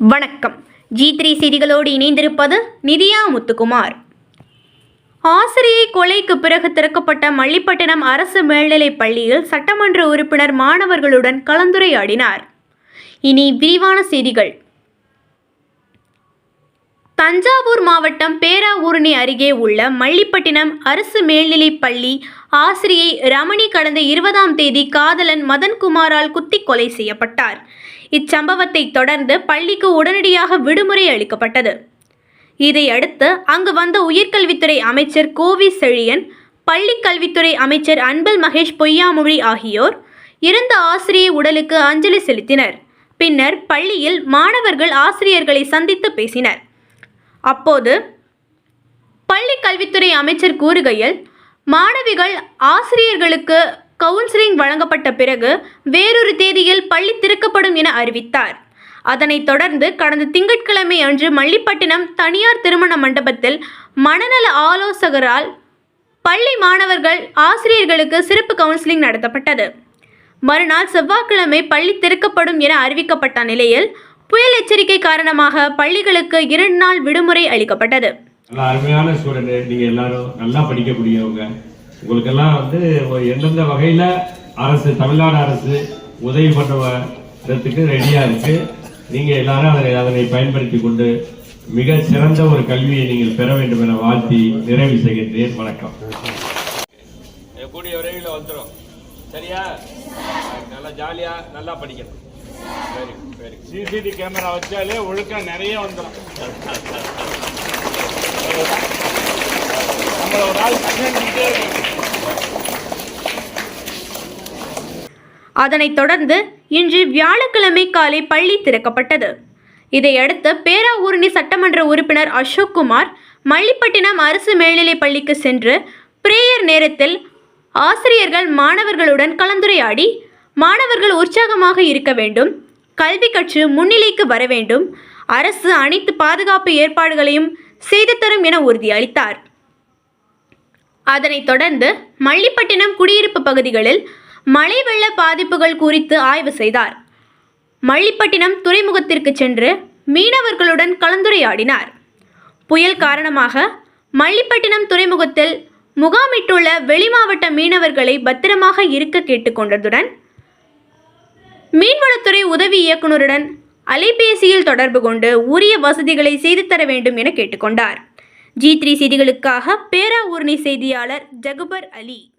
வணக்கம். G three செய்திகளோடு இணைந்திருப்பது நிதியா முத்துக்குமார். ஆசிரியை கொலைக்கு பிறகு திறக்கப்பட்ட மல்லிப்பட்டினம் அரசு மேல்நிலைப் பள்ளியில் சட்டமன்ற உறுப்பினர் மாணவர்களுடன் கலந்துரையாடினார். இனி விரிவான செய்திகள். தஞ்சாவூர் மாவட்டம் பேராவூரணி அருகே உள்ள மல்லிப்பட்டினம் அரசு மேல்நிலைப் பள்ளி ஆசிரியை ரமணி கடந்த இருபதாம் தேதி காதலன் மதன்குமாரால் குத்திக் கொலை செய்யப்பட்டார். இச்சம்பவத்தை தொடர்ந்து பள்ளிக்கு உடனடியாக விடுமுறை அளிக்கப்பட்டது. இதையடுத்து அங்கு வந்த உயர்கல்வித்துறை அமைச்சர் கோவி செழியன் பள்ளிக்கல்வித்துறை அமைச்சர் அன்பல் மகேஷ் பொய்யாமொழி ஆகியோர் இறந்த ஆசிரியை உடலுக்கு அஞ்சலி செலுத்தினர். பின்னர் பள்ளியில் மாணவர்கள் ஆசிரியர்களை சந்தித்து பேசினர். அப்போது பள்ளி கல்வித்துறை அமைச்சர் கூறுகையில் மாணவிகள் ஆசிரியர்களுக்கு கவுன்சிலிங் வழங்கப்பட்ட பிறகு வேறொரு தேதியில் பள்ளி திறக்கப்படும் என அறிவித்தார். அதனைத் தொடர்ந்து கடந்த திங்கட்கிழமை அன்று மல்லிப்பட்டினம் தனியார் திருமண மண்டபத்தில் மனநல ஆலோசகரால் பள்ளி மாணவர்கள் ஆசிரியர்களுக்கு சிறப்பு கவுன்சிலிங் நடத்தப்பட்டது. மறுநாள் செவ்வாய்க்கிழமை பள்ளி திறக்கப்படும் என அறிவிக்கப்பட்ட நிலையில் புயல் எச்சரிக்கை காரணமாக பள்ளிகளுக்கு இரண்டு நாள் விடுமுறை அளிக்கப்பட்டது. நல்ல அருமையான ஸ்டூடெண்ட் நீங்க எல்லாரும் நல்லா படிக்கக்கூடியவங்க. உங்களுக்கெல்லாம் வந்து எந்தெந்த வகையில அரசு தமிழ்நாடு அரசு உதவி பண்ணுவதற்கு ரெடியா இருக்கு. நீங்க எல்லாரும் அதனை அதனை பயன்படுத்தி கொண்டு மிக சிறந்த ஒரு கல்வியை நீங்கள் பெற வேண்டும் என வாழ்த்தி நிறைவு செய்கின்றேன். வணக்கம். கூடிய விரைவில் வந்துடும் சரியா? நல்லா ஜாலியா நல்லா படிக்கணும். சிசிடி கேமரா வச்சாலே ஒழுக்கம் நிறைய வந்துடும் நம்மள ஒரு ஆள் அதனைத் தொடர்ந்து இன்று வியாழக்கிழமை காலை பள்ளி திறக்கப்பட்டது. இதையடுத்து பேராவூரணி சட்டமன்ற உறுப்பினர் அசோக் குமார் மல்லிப்பட்டினம் அரசு மேல்நிலைப் பள்ளிக்கு சென்று பிரேயர் நேரத்தில் ஆசிரியர்கள் மாணவர்களுடன் கலந்துரையாடி மாணவர்கள் உற்சாகமாக இருக்க வேண்டும். கல்வி கற்று முன்னிலைக்கு வர வேண்டும். அரசு அனைத்து பாதுகாப்பு ஏற்பாடுகளையும் செய்து தரும் என உறுதியளித்தார். அதனைத் தொடர்ந்து மல்லிப்பட்டினம் குடியிருப்பு பகுதிகளில் மழை வெள்ள பாதிப்புகள் குறித்து ஆய்வு செய்தார். மல்லிப்பட்டினம் துறைமுகத்திற்கு சென்று மீனவர்களுடன் கலந்துரையாடினார். புயல் காரணமாக மல்லிப்பட்டினம் துறைமுகத்தில் முகாமிட்டுள்ள வெளிமாவட்ட மீனவர்களை பத்திரமாக இருக்க கேட்டுக்கொண்டதுடன் மீன்வளத்துறை உதவி இயக்குநருடன் அலைபேசியில் தொடர்பு கொண்டு உரிய வசதிகளை செய்து தர வேண்டும் என கேட்டுக்கொண்டார். ஜி த்ரீ செய்திகளுக்காக பேராவூர்ணி செய்தியாளர் ஜகுபர் அலி.